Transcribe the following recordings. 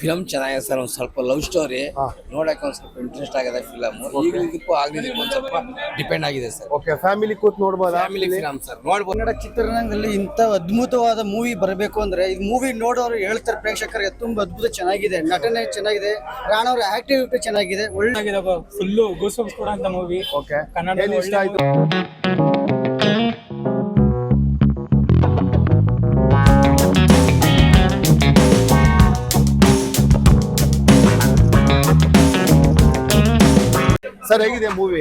Film ಚೆನ್ನಾಗಿದೆ sir ಒಂದ್ ಸ್ವಲ್ಪ ಲವ್ ಸ್ಟೋರಿ. ನೋಡಕ್ಕೆ ಒಂದ್ ಸ್ವಲ್ಪ ಇಂಟ್ರೆಸ್ಟ್ ಆಗಿದೆ ಫಿಲಮ್ ಈಗಲಿದ್ದಕ್ಕೂ ಆಗ್ಲಿದ್ದಕ್ಕೂ ಒಂದ್ ಸ್ವಲ್ಪ ಡಿಪೆಂಡ್ ಆಗಿದೆ ಸರ್. ಓಕೆ ಫ್ಯಾಮಿಲಿ ಕೂತ್ ನೋಡ್ಬೋದಾ? ಫ್ಯಾಮಿಲಿ ಫಿಲಮ್ ಸರ್ ನೋಡ್ಬೋದು. ಕನ್ನಡ ಚಿತ್ರರಂಗದಲ್ಲಿ ಇಂಥ ಅದ್ಭುತವಾದ ಮೂವಿ ಬರಬೇಕು ಅಂದ್ರೆ ಈ ಮೂವಿ ನೋಡೋರು ಹೇಳ್ತಾರೆ ಪ್ರೇಕ್ಷಕರಿಗೆ ತುಂಬಾ ಅದ್ಭುತ ಚೆನ್ನಾಗಿದೆ. ನಟನೆ ಚೆನ್ನಾಗಿದೆ. ರಾಣವ್ರ ಆಕ್ಟಿವಿಟಿ ಚೆನ್ನಾಗಿದೆ. ಒಳ್ಳೆ ಆಗಿದೆ ಫುಲ್ಲು ಗೂಸ್ ಕೂಡ ಅಂತ ಮೂವಿ ಓಕೆ ಕನ್ನಡ ಇಷ್ಟ ಆಯ್ತು? ಸರ್ ಹೇಗಿದೆ ಮೂವಿ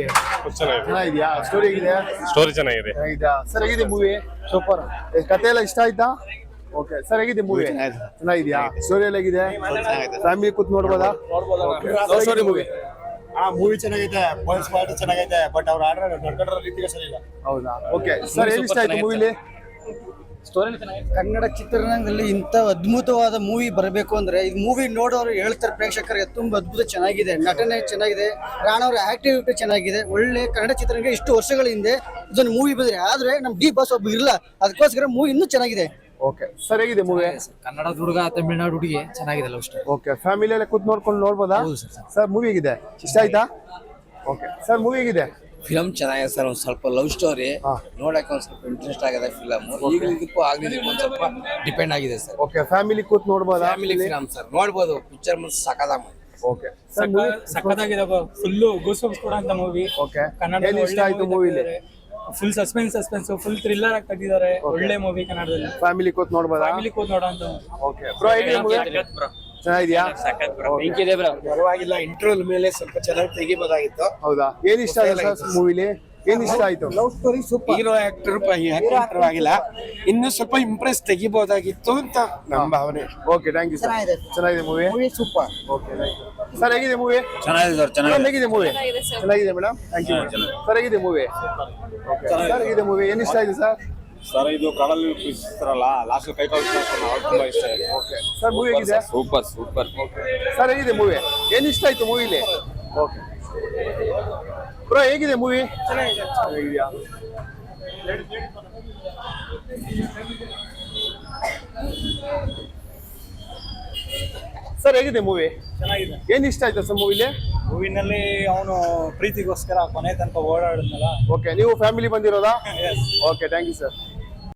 ಚೆನ್ನಾಗಿದೆ. ಚೆನ್ನಾಗಿದ್ಯಾ? ಸ್ಟೋರಿ ಹೇಗಿದೆ? ಸ್ಟೋರಿ ಚೆನ್ನಾಗಿದೆ. ಚೆನ್ನಾಗಿದ್ಯಾ? ಸರ್ ಹೇಗಿದೆ ಮೂವಿ ಸೂಪರ್ ಕತೆ ಎಲ್ಲ ಇಷ್ಟ ಆಯ್ತಾ? ಓಕೆ ಸರ್ ಹೇಗಿದೆ ಮೂವಿ ಚೆನ್ನಾಗಿದ್ಯಾ? ಸ್ಟೋರಿ ಎಲ್ಲ ಹೇಗಿದೆ? ಫ್ಯಾಮಿಲಿ ಕೂತ್ ನೋಡ್ಬೋದಾ? ಸ್ಟೋರಿ ಮೂವಿ ಆ ಮೂವಿ ಚೆನ್ನಾಗೈತೆ. ಪೊಲೀಸ್ ಪಾರ್ಟಿ ಚೆನ್ನಾಗೈತೆ. ಬಟ್ ಅವ್ರ ಆಡ್ರ ನಡ್ಕೊಂಡಿರೋ ರೀತಿಗೆ ಸರಿ ಇಲ್ಲ. ಹೌದಾ? ಓಕೆ ಸರ್ ಏನ್ ಇಷ್ಟ ಆಯ್ತು ಮೂವಿಲಿ ಕನ್ನಡ ಚಿತ್ರರಂಗದಲ್ಲಿ ಇಂಥ ಅದ್ಭುತವಾದ ಮೂವಿ ಬರಬೇಕು ಅಂದ್ರೆ ಈ ಮೂವಿ ನೋಡೋರು ಹೇಳ್ತಾರೆ ಪ್ರೇಕ್ಷಕರಿಗೆ ತುಂಬಾ ಅದ್ಭುತ ಚೆನ್ನಾಗಿದೆ ನಟನೆ ಚೆನ್ನಾಗಿದೆ ರಾಣವ್ರ ಆಕ್ಟಿವಿಟಿ ಚೆನ್ನಾಗಿದೆ ಒಳ್ಳೆ ಕನ್ನಡ ಚಿತ್ರರಂಗ ಇಷ್ಟು ವರ್ಷಗಳ ಹಿಂದೆ ಇದೊಂದು ಮೂವಿ ಬಂದ್ರೆ ಆದ್ರೆ ನಮ್ ಡಿ ಬಾಸ್ ಒಬ್ಬ ಇರಲ್ಲ ಅದಕ್ಕೋಸ್ಕರ ಮೂವಿ ಇನ್ನೂ ಚೆನ್ನಾಗಿದೆ. ಓಕೆ ಸರಿಯಾಗಿದೆ ಹೇಗಿದೆ ಮೂವಿ ಕನ್ನಡ ಹುಡುಗ ತಮಿಳ್ನಾಡು ಹುಡುಗಿ ಚೆನ್ನಾಗಿದೆ ಲವ್ ಸ್ಟೋರಿ ಓಕೆ ಫ್ಯಾಮಿಲಿ ಎಲ್ಲ ಕೂತ್ ನೋಡ್ಕೊಂಡು ನೋಡ್ಬೋದಾ? ಸರ್ ಮೂವಿ ಹೇಗಿದೆ? ಇಷ್ಟ ಆಯ್ತಾ? ಓಕೆ ಸರ್ ಮೂವಿ ಹೇಗಿದೆ? ಫಿಲಮ್ ಚೆನ್ನಾಗಿದೆ ಸರ್ ಒಂದು ಸ್ವಲ್ಪ ಲವ್ ಸ್ಟೋರಿ. ನೋಡಕ್ಕೆ ಒಂದು ಸ್ವಲ್ಪ ಇಂಟ್ರೆಸ್ಟ್ ಆಗಿದೆ ಫಿಲಮ್ ಈಗಲಿದ್ದಕ್ಕೂ ಆಗ್ಲಿದ್ದಕ್ಕೂ ಒಂದ್ ಸ್ವಲ್ಪ ಡಿಪೆಂಡ್ ಆಗಿದೆ ಸರ್ ಓಕೆ ಫ್ಯಾಮಿಲಿ ಕೂತ್ ನೋಡ್ಬೋದು? ಫ್ಯಾಮಿಲಿ ಫಿಲಮ್ ಸರ್ ನೋಡ್ಬೋದು. ಪಿಕ್ಚರ್ ಮುಂದೆ ಸಕದಾಗ ಓಕೆ ಸಕ್ಕತ್ತಾಗಿದೆ ಫುಲ್ಲು ಗೂಸ್ಬಂಪ್ಸ್ ಕೂಡ ಅಂತ ಮೂವಿ ಓಕೆ ಕನ್ನಡ ಇಷ್ಟ ಆಯ್ತು ಮೂವಿಲಿ full suspense suspense full thriller ಆಗಿ ತೆಗೆದಿದ್ದಾರೆ. ಒಳ್ಳೆ ಮೂವಿ ಕನ್ನಡದಲ್ಲಿ. ಫ್ಯಾಮಿಲಿ ಕೂತ್ ನೋಡ್ಬೋದು? ಫ್ಯಾಮಿಲಿ ಕೂತ್ ನೋಡೋ ಅಂತ ಓಕೆ ಬ್ರೋ ಹೇಗಿದೆ ಮೂವಿ ಬ್ರೋ ಪರವಾಗಿಲ್ಲ ಇಂಟರ್ವ್ಯೂ ಮೇಲೆ ಸ್ವಲ್ಪ ಚೆನ್ನಾಗಿ ತೆಗಿಬೋದಾಗಿತ್ತು. ಹೌದಾ? ಏನ್ ಇಷ್ಟ ಆಯ್ತು ಸರ್ ಮೂವಿಲಿ ಏನ್ ಇಷ್ಟ ಆಯ್ತು? ಹೀರೋ ಆಕ್ಟರ್ ಪರವಾಗಿಲ್ಲ ಇನ್ನು ಸ್ವಲ್ಪ ಇಂಪ್ರೆಸ್ ತೆಗಿಬಹುದಾಗಿತ್ತು ಅಂತ ನಮ್ಮ ಭಾವನೆ. ಓಕೆ ಥ್ಯಾಂಕ್ ಯು ಸರ್ ಚೆನ್ನಾಗಿದೆ. ಮೂವಿ ಸೂಪರ್ ಓಕೆ ಸರ್ ಹೇಗಿದೆ ಮೂವಿ ಚೆನ್ನಾಗಿದೆ ಸರ್ ಚೆನ್ನಾಗಿದೆ. ಹೇಗಿದೆ ಮೂವಿ ಚೆನ್ನಾಗಿದೆ ಮೇಡಮ್ ಥ್ಯಾಂಕ್ ಯು ಸರ್ ಹೇಗಿದೆ ಮೂವಿ ಸರ್ ಹೇಗಿದೆ ಮೂವಿ ಏನ್ ಇಷ್ಟ ಆಯ್ತು ಸರ್ ಸರ್ ಇದು ಕಡಲ್ ಇರ್ತಾರಲ್ಲ ಲಾಸ್ಟ್ ಕೈ ಕಾಲು ತುಂಬಾ ಇಷ್ಟ ಇದೆ. ಓಕೆ ಸರ್ ಮೂವಿ ಹೇಗಿದೆ? ಸೂಪರ್ ಸೂಪರ್ ಸರ್ ಹೇಗಿದೆ ಮೂವಿ ಏನ್ ಇಷ್ಟ ಆಯ್ತು ಮೂವಿಲಿ ಓಕೆ ಬ್ರೋ ಹೇಗಿದೆ ಮೂವಿ ಚೆನ್ನಾಗಿದೆಯಾ? ಸರ್ ಹೇಗಿದೆ ಮೂವಿ ಚೆನ್ನಾಗಿದೆ. ಏನ್ ಇಷ್ಟ ಆಯ್ತು ಸರ್ ಮೂವಿಲಿ ಮೂವಿನಲ್ಲಿ ಅವನು ಪ್ರೀತಿಗೋಸ್ಕರ ಕೊನೆ ತನಕ ಓಡಾಡಿದ್ನಲ್ಲ. ಓಕೆ ನೀವು family ಬಂದಿರೋದಾ? Okay thank you sir